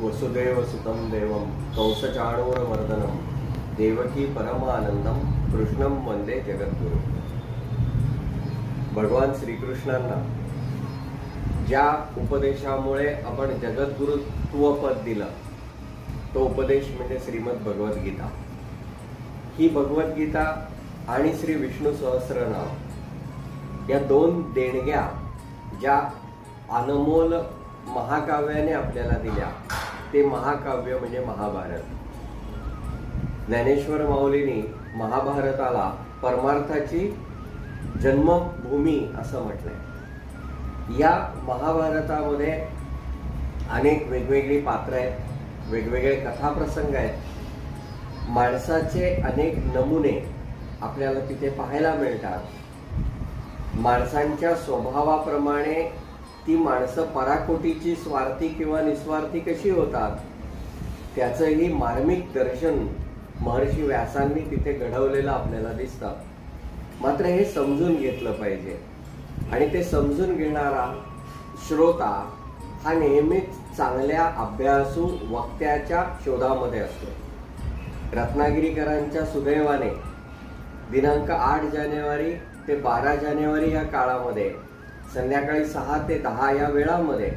वसुदेव सुतं देवं कंसचाणूरमर्दनं देवकी परमानंदम कृष्णम वंदे जगद्गुरु। भगवान श्रीकृष्णांना ज्या उपदेशामुळे आपण जगद्गुरुत्व पद दिलं तो उपदेश म्हणजे श्रीमद भगवद्गीता ही भगवद्गीता आणि श्री विष्णू सहस्रनाम या दोन देणग्या ज्या अनमोल महाकाव्याने आपल्याला दिल्या ते महाकाव्य म्हणजे महाभारत. ज्ञानेश्वर माऊलीने महाभारताला परमार्थाची जन्मभूमी असं म्हटलंय. या महाभारतामध्ये अनेक वेगवेगळी पात्र आहेत वेगवेगळे कथाप्रसंग आहेत. माणसाचे अनेक नमुने आपल्याला तिथे पाहायला मिळतात. माणसांच्या स्वभावाप्रमाणे ती माणसं पराकोटीची स्वार्थी किंवा निस्वार्थी कशी होतात? त्याचंही मार्मिक दर्शन महर्षी व्यासांनी तिथे घडवलेलं आपल्याला दिसतं. मात्र हे समजून घेतलं पाहिजे. आणि ते समजून घेणारा श्रोता हा नेहमीच चांगल्या अभ्यासू वक्त्याच्या शोधामध्ये असतो. रत्नागिरीकरांच्या सुदैवाने दिनांक आठ जानेवारी ते बारा जानेवारी या काळामध्ये संध्याकाळी सहा ते दहा या वेळामध्ये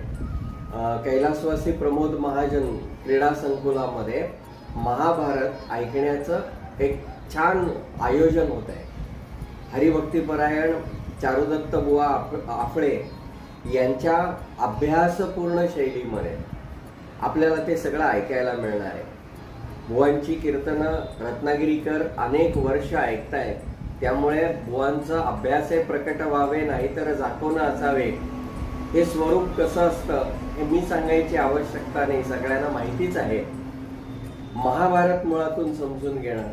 कैलासवासी प्रमोद महाजन क्रीडा संकुलामध्ये महाभारत ऐकण्याचं एक छान आयोजन होत आहे हरिभक्तीपरायण चारुदत्त बुवा आप- आफळे यांच्या अभ्यासपूर्ण शैलीमध्ये आपल्याला ते सगळं ऐकायला मिळणार आहे. बुवांची कीर्तनं रत्नागिरीकर अनेक वर्ष ऐकतायत. त्यामुळे बुवांचा अभ्यासही प्रकट व्हावे नाहीतर झाकून असावे. हे स्वरूप कसं असतं हे मी सांगायची आवश्यकता नाही सगळ्यांना माहितीच आहे. महाभारत मुळातून समजून घेणं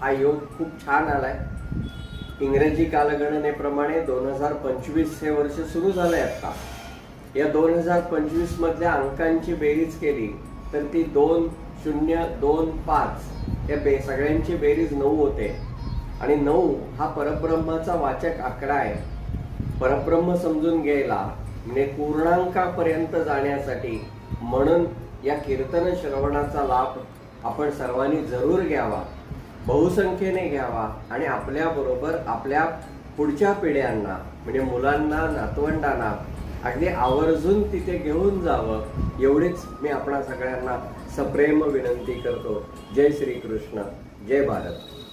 हा योग खूप छान आलाय. इंग्रजी कालगणनेप्रमाणे दोन हजार पंचवीस हे वर्ष सुरू झालंय आता. या दोन हजार पंचवीस मधल्या अंकांची बेरीज केली तर ती दोन शून्य दोन पाच या बे सगळ्यांची बेरीज नऊ होते. आणि नऊ हा परब्रह्माचा वाचक आकडा आहे. परब्रह्म समजून घ्यायला म्हणजे पूर्णांकापर्यंत जाण्यासाठी म्हणून या कीर्तन श्रवणाचा लाभ आपण सर्वांनी जरूर घ्यावा बहुसंख्येने घ्यावा आणि आपल्याबरोबर आपल्या पुढच्या पिढ्यांना म्हणजे मुलांना नातवंडांना अगदी आवर्जून तिथे घेऊन जावं एवढीच मी आपणा सगळ्यांना सप्रेम विनंती करतो. जय श्रीकृष्ण. जय भारत.